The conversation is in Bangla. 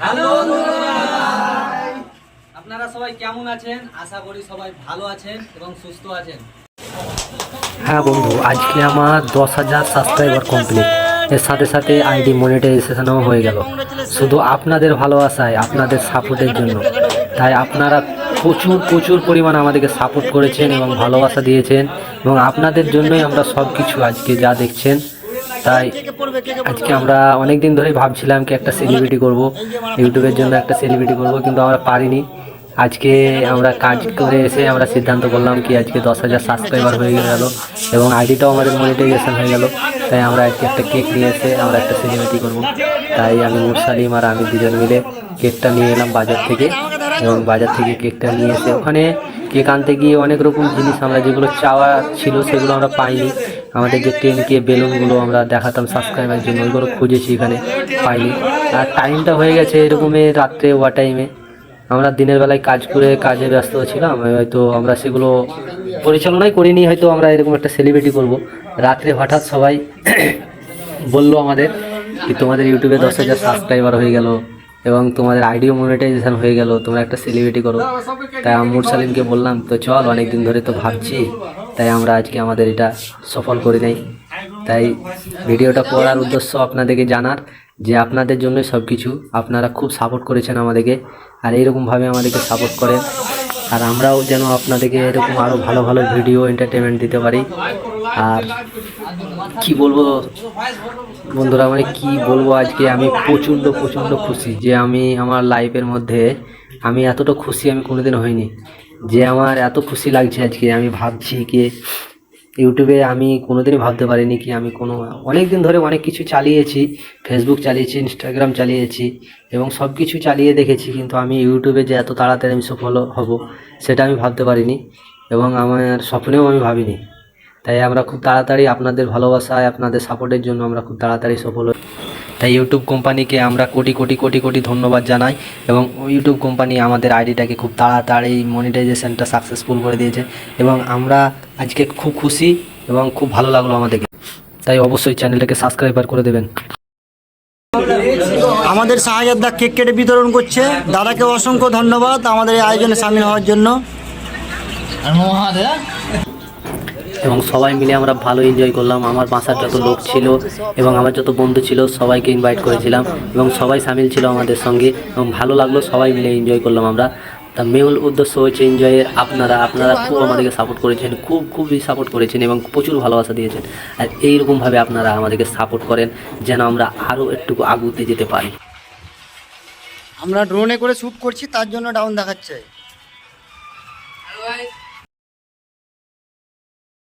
হ্যালো আপনারা সবাই কেমন আছেন? আশা করি সবাই ভালো আছেন এবং সুস্থ আছেন। হ্যাঁ বন্ধু আজকে আমার দশ হাজার সাবস্ক্রাইবার কমপ্লিট এর সাথে সাথে আইডি মনিটাইজেশনও হয়ে গেল। শুধু আপনাদের ভালোবাসায় আপনাদের সাপোর্টের জন্য। তাই আপনারা প্রচুর প্রচুর পরিমাণ আমাদেরকে সাপোর্ট করেছেন এবং ভালোবাসা দিয়েছেন। এবং আপনাদের জন্যই আমরা সব কিছু আজকে যা দেখছেন তাই আজকে আমরা অনেক দিন ধরেই ভাবছিলাম কি একটা সেলিব্রিটি করব। ইউটিউবের জন্য একটা সেলিব্রিটি করব কিন্তু আমরা পারিনি। আজকে আমরা কাজ করে এসে আমরা সিদ্ধান্ত করলাম কি আজকে দশ হাজার সাবস্ক্রাইবার হয়ে গেল এবং আইডিটাও আমাদের মনিটাইজেশন হয়ে গেল। তাই আমরা আজকে একটা কেক নিয়ে এসে আমরা একটা সেলিব্রিটি করব। তাই আমি মুরসালিম আর আমি দুজন মিলে কেকটা নিয়ে এলাম বাজার থেকে এবং বাজার থেকে কেকটা নিয়ে এসে ওখানে কেক আনতে গিয়ে অনেক রকম জিনিস আমরা যেগুলো চাওয়া ছিল সেগুলো আমরা পাইনি। আমাদের যে টেন কে বেলুনগুলো আমরা দেখাতাম সাবস্ক্রাইবার জন্য, ওইগুলো খুঁজেছি এখানে, পাইনি। আর টাইমটা হয়ে গেছে এরকমই রাত্রে ওয়া টাইমে আমরা দিনের বেলায় কাজ করে কাজে ব্যস্ত ছিলাম হয়তো আমরা সেগুলো পরিচালনাই করিনি, হয়তো আমরা এরকম একটা সেলিব্রিটি করব। রাত্রে হঠাৎ সবাই বলল আমাদের কি তোমাদের ইউটিউবে দশ হাজার সাবস্ক্রাইবার হয়ে গেল এবং তোমাদের আইডিও মনিটাইজেশন হয়ে গেল, তোমরা একটা সেলিব্রিটি করো। তাই আমি মুরসালিমকে বললাম, তো চল অনেক দিন ধরে তো ভাবছি তাই আমরা আজকে আমাদের এটা সফল করে নেই। তাই ভিডিওটা করার উদ্দেশ্য আপনাদেরকে জানার যে আপনাদের জন্য সব কিছু আপনারা খুব সাপোর্ট করেছেন আমাদেরকে আর এইরকমভাবে আমাদেরকে সাপোর্ট করেন। আর আমরাও যেন আপনাদেরকে এরকম আরও ভালো ভালো ভিডিও এন্টারটেনমেন্ট দিতে পারি। আর কি বলব বন্ধুরা মানে কি বলব আজকে আমি প্রচণ্ড প্রচণ্ড খুশি যে আমি আমার লাইফের মধ্যে আমি এতটা খুশি আমি কোনোদিন হইনি। যে আমার এত খুশি লাগছে আজকে, আমি ভাবছি কি ইউটিউবে আমি কোনোদিনই ভাবতে পারিনি কি আমি কোনো অনেক দিন ধরে অনেক কিছু চালিয়েছি ফেসবুক চালিয়েছি ইনস্টাগ্রাম চালিয়েছি এবং সব কিছু চালিয়ে দেখেছি, কিন্তু আমি ইউটিউবে যে এত তাড়াতাড়ি আমি সফল হব সেটা আমি ভাবতে পারিনি এবং আমার স্বপ্নেও আমি ভাবিনি। তাই আমরা খুব তাড়াতাড়ি আপনাদের ভালোবাসায়, আপনাদের সাপোর্টের জন্য আমরা খুব তাড়াতাড়ি সফল হই। তাই ইউটিউব কোম্পানিকে আমরা কোটি কোটি কোটি কোটি ধন্যবাদ জানাই এবং ইউটিউব কোম্পানি আমাদের আইডিটাকে খুব তাড়াতাড়ি মনিটাইজেশনটা সাকসেসফুল করে দিয়েছে এবং আমরা আজকে খুব খুশি এবং খুব ভালো লাগল আমাদেরকে তাই অবশ্যই চ্যানেলটাকে সাবস্ক্রাইবার করে দেবেন। আমাদের শাহজাদ দা কেক কেটে বিতরণ করছে। দাদাকে অসংখ্য ধন্যবাদ আমাদের এই আয়োজনে সামিল হওয়ার জন্য। এবং সবাই মিলে আমরা ভালো এনজয় করলাম। আমার বাসার যত লোক ছিল এবং আমার যত বন্ধু ছিল সবাইকে ইনভাইট করেছিলাম এবং সবাই সামিল ছিল আমাদের সঙ্গে এবং ভালো লাগল সবাই মিলে এনজয় করলাম আমরা। তা মূল উদ্দেশ্য হয়েছে এনজয়ের আপনারা আপনারা খুব আমাদেরকে সাপোর্ট করেছেন খুব খুবই সাপোর্ট করেছেন এবং প্রচুর ভালোবাসা দিয়েছেন। আর এইরকমভাবে আপনারা আমাদেরকে সাপোর্ট করেন যেন আমরা আরও একটু আগুতে যেতে পারি। আমরা ড্রোনে করে শ্যুট করছি তার জন্য ডাউন দেখাচ্ছে।